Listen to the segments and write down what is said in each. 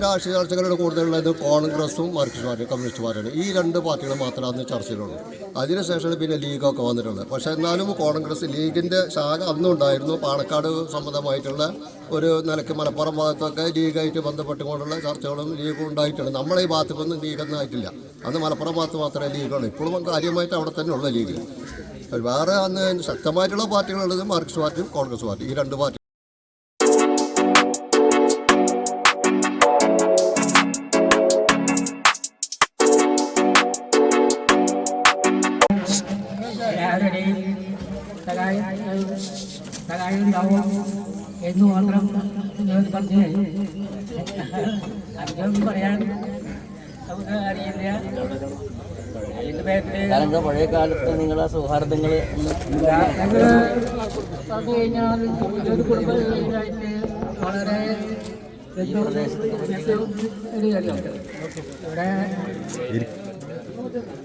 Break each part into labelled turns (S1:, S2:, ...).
S1: രാഷ്ട്രീയ ചർച്ചകളുടെ കൂടുതലുള്ളത് കോൺഗ്രസും മാർക്സിസ്റ്റ് പാർട്ടിയും കമ്മ്യൂണിസ്റ്റ് പാർട്ടിയാണ്. ഈ രണ്ട് പാർട്ടികൾ മാത്രമേ അന്ന് ചർച്ചയിലുള്ളൂ അതിനുശേഷം പിന്നെ ലീഗൊക്കെ വന്നിട്ടുള്ളത്. പക്ഷെ എന്നാലും കോൺഗ്രസ് ലീഗിന്റെ ശാഖ അന്നുണ്ടായിരുന്നു. പാണക്കാട് സംബന്ധമായിട്ടുള്ള ഒരു നിലയ്ക്ക് മലപ്പുറം ഭാഗത്തൊക്കെ ലീഗായിട്ട് ബന്ധപ്പെട്ടുകൊണ്ടുള്ള ചർച്ചകളും ലീഗും ഉണ്ടായിട്ടുണ്ട്. നമ്മളെ ഈ ഭാഗത്തൊന്നും ലീഗൊന്നും ആയിട്ടില്ല. അന്ന് മലപ്പുറം ഭാഗത്ത് മാത്രമേ ലീഗുള്ളൂ. ഇപ്പോഴും കാര്യമായിട്ട് അവിടെ തന്നെ ഉള്ള ലീഗ്. വേറെ അന്ന് ശക്തമായിട്ടുള്ള പാർട്ടികളുള്ളത് മാർക്സിസ്റ്റ് പാർട്ടിയും കോൺഗ്രസ് പാർട്ടി ഈ രണ്ട് പാർട്ടി
S2: സഹായം സഹായം ഉണ്ടാവും എന്ന് മാത്രം ഞാൻ പറഞ്ഞു അധികം പറയാൻ നമുക്ക് അറിയില്ല.
S3: കാരണം പഴയ കാലത്ത് നിങ്ങളെ സൗഹാർദ്ദങ്ങൾ
S2: പറഞ്ഞു കഴിഞ്ഞാൽ ഒരു കുടുംബമായിട്ട് വളരെ ഇവിടെ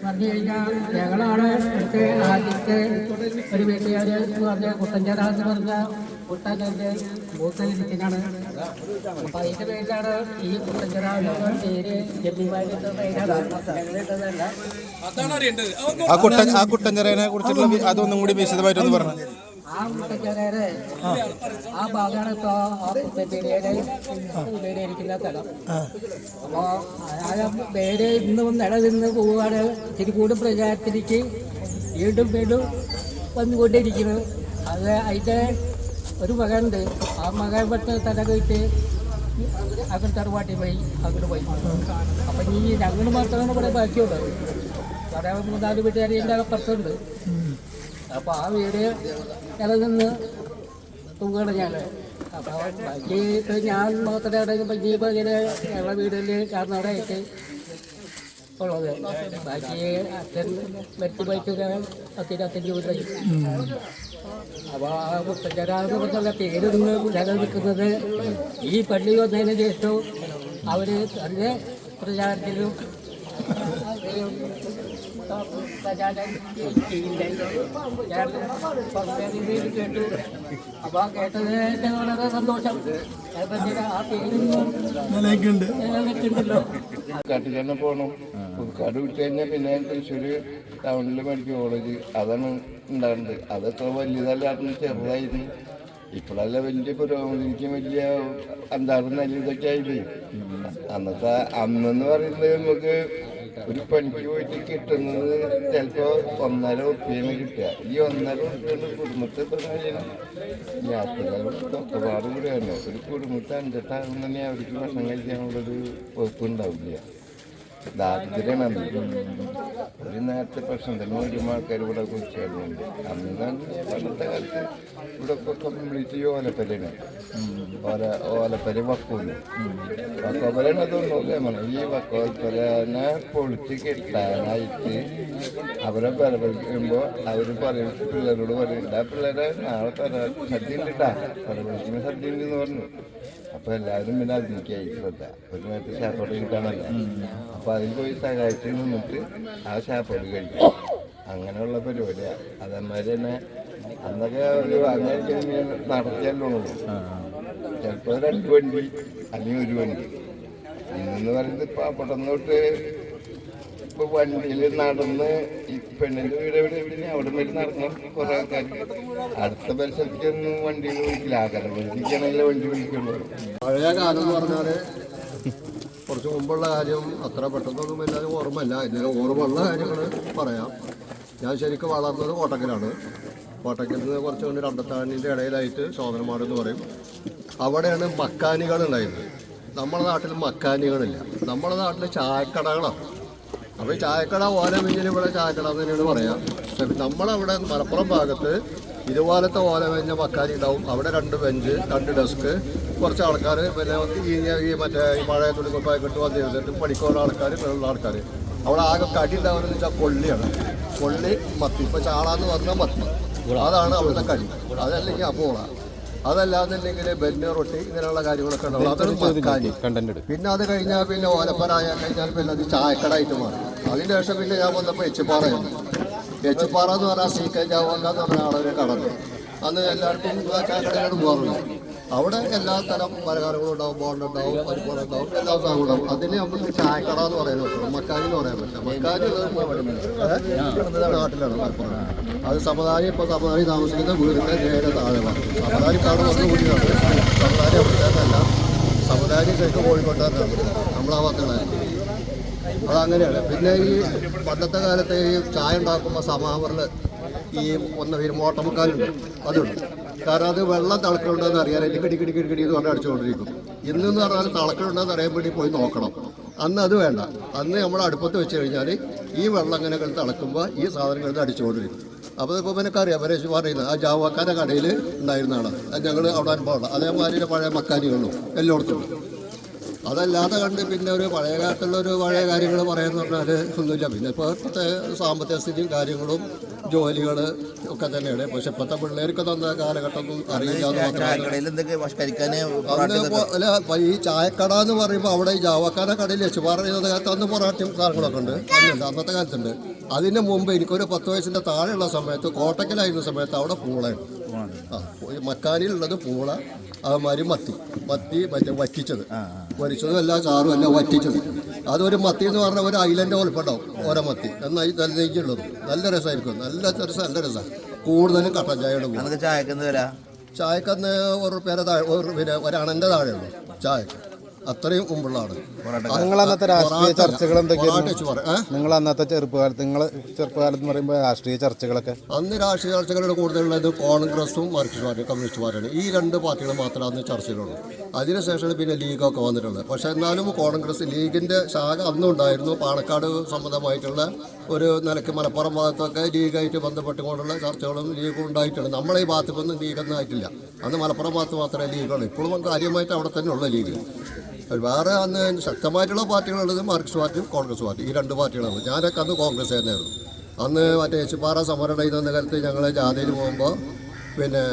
S2: പറഞ്ഞു കഴിഞ്ഞാൽ ഞങ്ങളാണ് ഇവിടുത്തെ ആദ്യത്തെ ഒരു വീട്ടുകാർ എന്ന് പറഞ്ഞ കുട്ടഞ്ചേര എന്ന് പറഞ്ഞ കുട്ടന്റെ മൂത്ത ലിസ്റ്റിനാണ് അപ്പൊ അതിന്റെ പേരിലാണ് ഈ കുട്ടഞ്ചേര എന്ന പേര് ജമ്മിമാരുടെ പേരാണ്.
S4: ആ കുട്ടൻ ആ കുട്ടഞ്ചെറയെ കുറിച്ചുള്ള അതൊന്നും കൂടി വിശദമായിട്ടൊന്ന് പറഞ്ഞു
S2: ആ മുട്ടച്ചേരയുടെ ആ ഭാഗമാണ് ഇപ്പൊ ആ പേടിയുടെ പേടിയിരിക്കുന്ന സ്ഥലം. അപ്പോ ആ പേര് ഇന്നും നിലനിന്ന് പോവുകയാണ്. ഇത്തിരി കൂടി പ്രചാരത്തിലേക്ക് വീണ്ടും വീണ്ടും വന്നുകൊണ്ടിരിക്കുന്നത് അത് അതിന്റെ ഒരു മകനുണ്ട്. ആ മകൻ പെട്ട് തല കഴിച്ച് അങ്ങോട്ട് തറവാട്ടി പോയി അങ്ങോട്ട് പോയി. അപ്പൊ ഈ ഞങ്ങൾ മാത്രമാണ് ഇവിടെ ബാക്കിയുള്ളത്. അവിടെ മൂന്നാൽ വീട്ടുകാരി ഇതിന്റെ അപ്പുറത്തുണ്ട്. അപ്പോൾ ആ വീട് നിലനിന്ന് തൂങ്ങുകയാണ് ഞാൻ. അപ്പോൾ ബാക്കി ഇപ്പം ഞാൻ മാത്രമേ അവിടെ ഇപ്പം ഇങ്ങനെ ഞങ്ങളുടെ വീട്ടിൽ കാരണവിടെ ആയിട്ട് ഉള്ളത്. ബാക്കി അച്ഛൻ മറ്റു ബൈക്കൊക്കെ അച്ഛന്റെ വീട്ടിൽ അപ്പോൾ ആ മുപ്പത്തരാന്ന് പറഞ്ഞുള്ള പേര് നിന്ന് നിലനിൽക്കുന്നത് ഈ പള്ളി വന്നതിന് ശേഷവും അവർ തന്നെ പ്രചാരത്തിലും വളരെ സന്തോഷം ആ പേര്
S5: കാട്ടിൽ തന്നെ പോകണം പുതുക്കാട് വിട്ട് കഴിഞ്ഞാൽ പിന്നെ തൃശ്ശൂര് ടൗണിൽ മെഡിക്കൽ കോളേജ് അതാണ് ഉണ്ടാകുന്നത് അതൊക്കെ വലിയതല്ലായിരുന്നു ചെറുതായിരുന്നു. ഇപ്പോഴല്ല വലിയ പുരോഗതിക്ക് വലിയ എന്താണ് നല്ല ഇതൊക്കെ ആയില്ലേ? അന്നത്തെ അന്നെന്ന് പറയുന്നത് നമുക്ക് ഒരു പെൺകുട്ടി പോയിട്ട് കിട്ടുന്നത് ചിലപ്പോ ഒന്നര ഉപ്പിയാണ് കിട്ടുക. ഈ ഒന്നര ഉറുപ്പ്യ കുടുംബത്തെ യാത്രകളും തൊട്ടപാട് കൂടെയാണ്. ഒരു കുടുംബത്തെ അഞ്ചെട്ടാകുന്നെ അവർക്ക് ഭക്ഷണം കഴിക്കാനുള്ളൊരു ഉറപ്പുണ്ടാവില്ല ദാരിദ്ര്യമാണ് ഒരു നേരത്തെ പ്രശ്നം തന്നെ ഒരു ആൾക്കാർ ഇവിടെ കുറിച്ചുണ്ട് അന്നാണ് പണ്ടത്തെ കാലത്ത് ഇവിടെ കംപ്ലീറ്റ് ഈ ഓലപ്പലയാണ് ഓല ഓലപ്പല വക്കൂൽ വക്കോപ്പലാണ് തോന്നുന്നു ഈ വക്കോപ്പലനെ പൊളിച്ച് കെട്ടാനായിട്ട് അവരെ പരപരിക്കുമ്പോൾ അവർ പറയും പിള്ളേരോട് പറയും ആ പിള്ളേരെ നാളെ പര സദ്യ ഉണ്ട് കേട്ടാ പരപരിക്കുന്ന സദ്യ ഉണ്ട് എന്ന് പറഞ്ഞു. അപ്പൊ എല്ലാവരും പിന്നെ അതിലേക്കായി ശ്രദ്ധ ഒരു നേരത്തെ ഷാപ്പോട്ട് കിട്ടാണല്ലോ അപ്പൊ അതിൽ പോയി സഹായിച്ച് നിന്നിട്ട് ആ ഷാപ്പോട്ട് കഴിക്കും. അങ്ങനെയുള്ള പരിപാടിയാണ് അതേമാതിരി തന്നെ അന്നൊക്കെ ഒരു അങ്ങനെ നടത്തിയല്ലോ ചിലപ്പോൾ രണ്ട് വണ്ടി അല്ലെങ്കിൽ ഒരു വണ്ടി. ഇന്നെന്ന് പറയുന്നത് ഇപ്പൊ പെട്ടെന്ന് തൊട്ട് ഇപ്പൊ വണ്ടിയിൽ നടന്ന് ഈ പെണ്ണിന്റെ വീട് എവിടെ? എവിടെ അവിടെ വരെ നടക്കണം കുറെ ആൾക്കാർക്ക് അടുത്ത പരിസരത്തേക്കൊന്നും വണ്ടിയിൽ വിളിക്കില്ല. ആകാരം വിളിക്കാനല്ലേ വണ്ടി വിളിക്കുള്ളൂ.
S1: പഴയ കാലം എന്ന് പറഞ്ഞാൽ കുറച്ച് മുമ്പുള്ള കാര്യം അത്ര പെട്ടെന്നൊന്നും എല്ലാവരും ഓർമ്മയില്ല. ഇതിന് ഓർമ്മയുള്ള കാര്യങ്ങൾ പറയാം. ഞാൻ ശരിക്കും വളർന്നത് കോട്ടക്കലാണ്. കോട്ടക്കൽ നിന്ന് കുറച്ച് കൊണ്ട് രണ്ടത്താണിന്റെ ഇടയിലായിട്ട് ശോഭനമാട് എന്ന് പറയും. അവിടെയാണ് മക്കാനികൾ ഉണ്ടായിരുന്നത്. നമ്മുടെ നാട്ടിൽ മക്കാനികളില്ല. നമ്മുടെ നാട്ടിൽ ചായക്കടകളാണ്. അപ്പോൾ ഈ ചായക്കട ഓല മിഞ്ഞിന് ഇവിടെ ചായക്കട എന്ന് തന്നെയാണ് പറയാം. നമ്മളവിടെ മലപ്പുറം ഭാഗത്ത് ഇതുപോലത്തെ ഓല മെഞ്ഞ മക്കാരി ഉണ്ടാവും. അവിടെ രണ്ട് ബെഞ്ച് രണ്ട് ഡെസ്ക്. കുറച്ച് ആൾക്കാർ പിന്നെ ഈ ഈ മറ്റേ ഈ മഴ തുണിക്കൊപ്പായി ഇട്ട് വന്ന് ചെയ്തിട്ട് പഠിക്കുന്ന ആൾക്കാർ ഉള്ള ആൾക്കാർ അവിടെ ആകെ കടി ഉണ്ടാവുന്നത് വെച്ചാൽ കൊള്ളിയാണ്. കൊള്ളി മത്തി. ഇപ്പം ചാളാന്ന് പറഞ്ഞാൽ മത്തി. അതാണ് അവിടുത്തെ കടി. അതല്ലെങ്കിൽ അപ്പോള. അതല്ലാന്നുണ്ടെങ്കിൽ ബെന്ന് റൊട്ടി ഇങ്ങനെയുള്ള കാര്യങ്ങളൊക്കെ ഉണ്ടാവും. അതൊരു മക്കാനി പിന്നെ അത് കഴിഞ്ഞാൽ പിന്നെ ഓലപ്പനായ കഴിഞ്ഞാൽ പിന്നെ അത് ചായക്കടായിട്ട് മാറി അതിന് ശേഷം പിന്നെ ഞാൻ വന്നപ്പോൾ എച്ചുപാറയാണ് എച്ചുപാറ എന്ന് പറഞ്ഞാൽ സി കെ ജാവക്ക എന്ന് പറഞ്ഞ ആളൊരു കടന്നു. അന്ന് എല്ലാവർക്കും കടയിലോട്ട് പോകാറുണ്ട്. അവിടെ എല്ലാ തരം പലഹാരങ്ങളും ഉണ്ടാവും ബോണ്ടുണ്ടാവും പരിപ്പുറം ഉണ്ടാവും എല്ലാ സാധനവും ഉണ്ടാവും. അതിന് നമുക്ക് ചായക്കട എന്ന് പറയാൻ പറ്റും മക്കാരി എന്ന് പറയാൻ പറ്റില്ല മക്കാരി നാട്ടിലാണ് മലപ്പുറം. അത് സമതാരി ഇപ്പോൾ സമതാരി താമസിക്കുന്ന വീടിന്റെ നേരെ താഴെ സമതാരി കാട് വന്ന് കൂടിയാണ് സമതാരി അവിടുത്തേക്കല്ല സമതാരി തെക്ക് നമ്മൾ നമ്മളാ ഭാഗത്തുള്ള അതങ്ങനെയാണ്. പിന്നെ ഈ പണ്ടത്തെ കാലത്ത് ഈ ചായ ഉണ്ടാക്കുമ്പോൾ സമാവറിൽ ഈ ഒന്ന് പേര് മോട്ടമുക്കാലുണ്ട് അതുണ്ട്. കാരണം അത് വെള്ളം തിളക്കലുണ്ടെന്ന് എനിക്ക് കിടി കിടി കിടി എന്ന് പറഞ്ഞ് അടിച്ചുകൊണ്ടിരിക്കും. ഇന്നെന്ന് പറഞ്ഞാൽ തിളക്കലുണ്ടെന്ന് അറിയാൻ വേണ്ടി പോയി നോക്കണം. അന്ന് അത് വേണ്ട. അന്ന് നമ്മൾ അടുപ്പത്ത് വെച്ച് കഴിഞ്ഞാൽ ഈ വെള്ളം ഇങ്ങനെ കിടന്ന് തിളക്കുമ്പോൾ ഈ സാധനം കിടന്ന് അടിച്ചുകൊണ്ടിരിക്കും. അപ്പോൾ ഇപ്പോൾ എനിക്കറിയാം പരേഷ് പറയുന്നത് ആ ജാവാക്കാന്റെ കടയിൽ ഉണ്ടായിരുന്നതാണ് ഞങ്ങൾ അവിടെ അനുഭവമുള്ള അതേമാതിരി പഴയ മക്കാനികളും എല്ലായിടത്തും. അതല്ലാതെ കണ്ട് പിന്നെ ഒരു പഴയ കാലത്തുള്ള ഒരു പഴയ കാര്യങ്ങൾ പറയാന്ന് പറഞ്ഞാൽ ഒന്നുമില്ല. പിന്നെ ഇപ്പോൾ ഇപ്പോഴത്തെ സാമ്പത്തിക സ്ഥിതിയും കാര്യങ്ങളും ജോലികൾ ഒക്കെ തന്നെയാണ്. പക്ഷെ ഇപ്പോഴത്തെ പിള്ളേർക്ക് തന്ന കാലഘട്ടം ഒന്നും അറിയില്ല അല്ല ഈ ചായക്കട എന്ന് പറയുമ്പോൾ അവിടെ ഈ ജാവക്കാര കടയിൽ വെച്ച് പറയുന്നത് കാലത്ത് അന്ന് പൊറാട്ടയും കാര്യങ്ങളൊക്കെ ഉണ്ട്. അന്നുണ്ട് അന്നത്തെ കാലത്തുണ്ട്. അതിന് മുമ്പ് എനിക്കൊരു പത്ത് വയസ്സിന്റെ താഴെയുള്ള സമയത്ത് കോട്ടക്കലായിരുന്ന സമയത്ത് അവിടെ പൂളയാണ് ആ മക്കാനിലുള്ളത് പൂള അതുമാതിരി മത്തി. മത്തി മറ്റേ വറ്റിച്ചത്. വരിച്ചതും എല്ലാ ചാറും എല്ലാം വറ്റിച്ചത്. അതൊരു മത്തി എന്ന് പറഞ്ഞാൽ ഒരു ഐലൻഡ് ഉൾപ്പെടാവും ഓരോ മത്തി. എന്നാൽ നല്ല നെയ്യുള്ളത്. നല്ല രസമായിരിക്കും നല്ല രസം നല്ല രസം. കൂടുതലും കട്ടൻ ചായ
S4: എടുക്കും ചായക്ക്
S1: ചായക്കന്ന് ഒരു പേരെ താഴെ ഒരു പിന്നെ ഒരണന്റെ താഴെയുള്ളൂ ചായക്ക്. അത്രയും മുമ്പുള്ളതാണ്.
S4: നിങ്ങൾ അന്നത്തെ രാഷ്ട്രീയ ചർച്ചകൾ എന്തൊക്കെയായിരുന്നു? നിങ്ങൾ അന്നത്തെ ചെറുപ്പകാലത്ത് നിങ്ങൾ ചെറുപ്പകാലത്ത് എന്ന് പറയുമ്പോൾ രാഷ്ട്രീയ ചർച്ചകളൊക്കെ?
S1: അന്ന് രാഷ്ട്രീയ ചർച്ചകളുടെ കൂടുതലുള്ളത് കോൺഗ്രസും മാർക്സിസ്റ്റ് പാർട്ടിയും കമ്മ്യൂണിസ്റ്റ് പാർട്ടിയാണ്. ഈ രണ്ട് പാർട്ടികൾ മാത്രമേ അന്ന് ചർച്ചയിലുള്ളൂ. അതിനുശേഷമാണ് പിന്നെ ലീഗൊക്കെ വന്നിട്ടുള്ളത്. പക്ഷേ എന്നാലും കോൺഗ്രസ് ലീഗിന്റെ ശാഖ അന്നും ഉണ്ടായിരുന്നു പാണക്കാട് സംബന്ധമായിട്ടുള്ള ഒരു നിലയ്ക്ക് മലപ്പുറം ഭാഗത്തൊക്കെ ലീഗായിട്ട് ബന്ധപ്പെട്ടുകൊണ്ടുള്ള ചർച്ചകളും ലീഗും ഉണ്ടായിട്ടുണ്ട്. നമ്മളെ ഈ ഭാഗത്തൊന്നും ലീഗൊന്നും ആയിട്ടില്ല. അന്ന് മലപ്പുറം ഭാഗത്ത് മാത്രമേ ലീഗുള്ളൂ. ഇപ്പോഴും കാര്യമായിട്ട് അവിടെ തന്നെ ഉള്ള ലീഗ്. വേറെ അന്ന് ശക്തമായിട്ടുള്ള പാർട്ടികളുള്ളത് മാർക്സിസ്റ്റ് പാർട്ടിയും കോൺഗ്രസ് പാർട്ടി ഈ രണ്ട് പാർട്ടികളാണ്. ഞാനൊക്കെ അന്ന് കോൺഗ്രസ് തന്നെയായിരുന്നു. അന്ന് മറ്റേ ഏച്ചുപാറ സമരം ചെയ്തെന്ന കാലത്ത് ഞങ്ങൾ ജാഥയിൽ പോകുമ്പോൾ പിന്നെ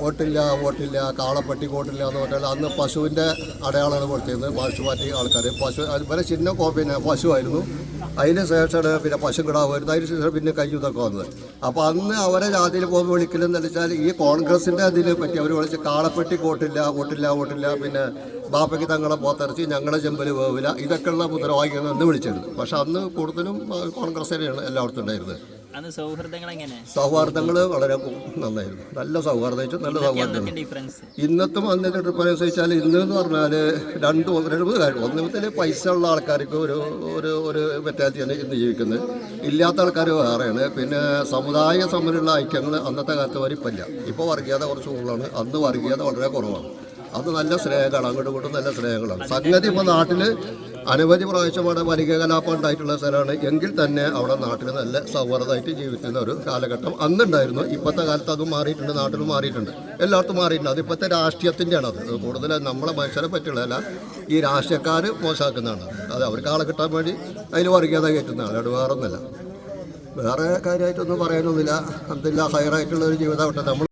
S1: വോട്ടില്ല വോട്ടില്ല കാളപ്പെട്ടി വോട്ടില്ല എന്ന് പറഞ്ഞാൽ അന്ന് പശുവിന്റെ അടയാളമാണ് കൊടുത്തിരുന്നത്. മാർക്സ് പാർട്ടി ആൾക്കാർ പശു അതുപോലെ ചിഹ്നം പിന്നെ പശുവായിരുന്നു. അതിന് ശേഷമാണ് പിന്നെ പശു കിടാവ് വരുന്നത് അതിന് ശേഷം പിന്നെ കയ്യുതൊക്കെ വന്നത്. അപ്പോൾ അന്ന് അവരെ ജാതിയിൽ പോകുമ്പോൾ വിളിക്കലെന്ന് വെച്ചാൽ ഈ കോൺഗ്രസിന്റെ അതിനെ പറ്റി അവർ വിളിച്ച് കാളപ്പെട്ടി വോട്ടില്ല വോട്ടില്ല വോട്ടില്ല പിന്നെ ബാപ്പയ്ക്ക് തങ്ങളെ പോത്തിറച്ചി ഞങ്ങളെ ചെമ്പൽ വേവില്ല. ഇതൊക്കെയുള്ള മുദ്രാവാക്യങ്ങൾ എന്ന് വിളിച്ചിരുന്നു. പക്ഷെ അന്ന് കൂടുതലും ആ, കോൺഗ്രസ് തന്നെയാണ് എല്ലായിടത്തും ഉണ്ടായിരുന്നത്.
S3: അന്ന്
S1: സൗഹാർദ്ദങ്ങൾ വളരെ നന്നായിരുന്നു. നല്ല സൗഹാർദ്ദം വെച്ചാൽ നല്ല സൗഹാർദ്ദം
S3: ഇന്നത്തെ ഡിഫറൻസ്
S1: ഇന്നത്തും അന്നത്തെ ഡിഫറൻസ് വെച്ചാൽ ഇന്ന് എന്ന് പറഞ്ഞാൽ രണ്ട് രണ്ട് മൂന്ന് കാര്യം ഒന്നുമത്തിൽ പൈസ ഉള്ള ആൾക്കാർക്ക് ഒരു ഒരു ഒരു വ്യത്യാസമാണ് ഇന്ന് ജീവിക്കുന്നത്. ഇല്ലാത്ത ആൾക്കാർ വേറെയാണ്. പിന്നെ സമുദായ സമരമുള്ള ഐക്യങ്ങൾ അന്നത്തെ കാലത്ത് വരിപ്പില്ല ഇപ്പോൾ വർഗീയത കുറച്ച് കൂടുതലാണ്. അന്ന് വർഗീയത വളരെ കുറവാണ്. അത് നല്ല സ്നേഹങ്ങളാണ് അങ്ങോട്ടും ഇങ്ങോട്ടും നല്ല സ്നേഹങ്ങളാണ്. സംഗതി ഇപ്പോൾ നാട്ടിൽ അനവധി പ്രാവശ്യമാണ് വനിക കലാപം ഉണ്ടായിട്ടുള്ള സ്ഥലമാണ്. എങ്കിൽ തന്നെ അവിടെ നാട്ടിൽ നല്ല സൗഹാർദ്ദമായിട്ട് ജീവിക്കുന്ന ഒരു കാലഘട്ടം അന്നുണ്ടായിരുന്നു. ഇപ്പോഴത്തെ കാലത്ത് അതും മാറിയിട്ടുണ്ട് നാട്ടിലും മാറിയിട്ടുണ്ട്. എല്ലായിടത്തും മാറിയിട്ടുണ്ട്. അത് ഇപ്പോഴത്തെ രാഷ്ട്രീയത്തിന്റെയാണ് അത്. കൂടുതൽ നമ്മളെ മനുഷ്യരെ പറ്റുള്ളതല്ല ഈ രാഷ്ട്രീയക്കാർ മോശമാക്കുന്നതാണ്. അത് അവർക്ക് ആളെ കിട്ടാൻ വേണ്ടി അതിൽ വർഗീയത കയറ്റുന്നതാണ്. അത് വേറെ ഒന്നുമല്ല വേറെ കാര്യമായിട്ടൊന്നും പറയാനൊന്നുമില്ല. അതെല്ലാം ഹയറായിട്ടുള്ള ഒരു ജീവിതം നമ്മൾ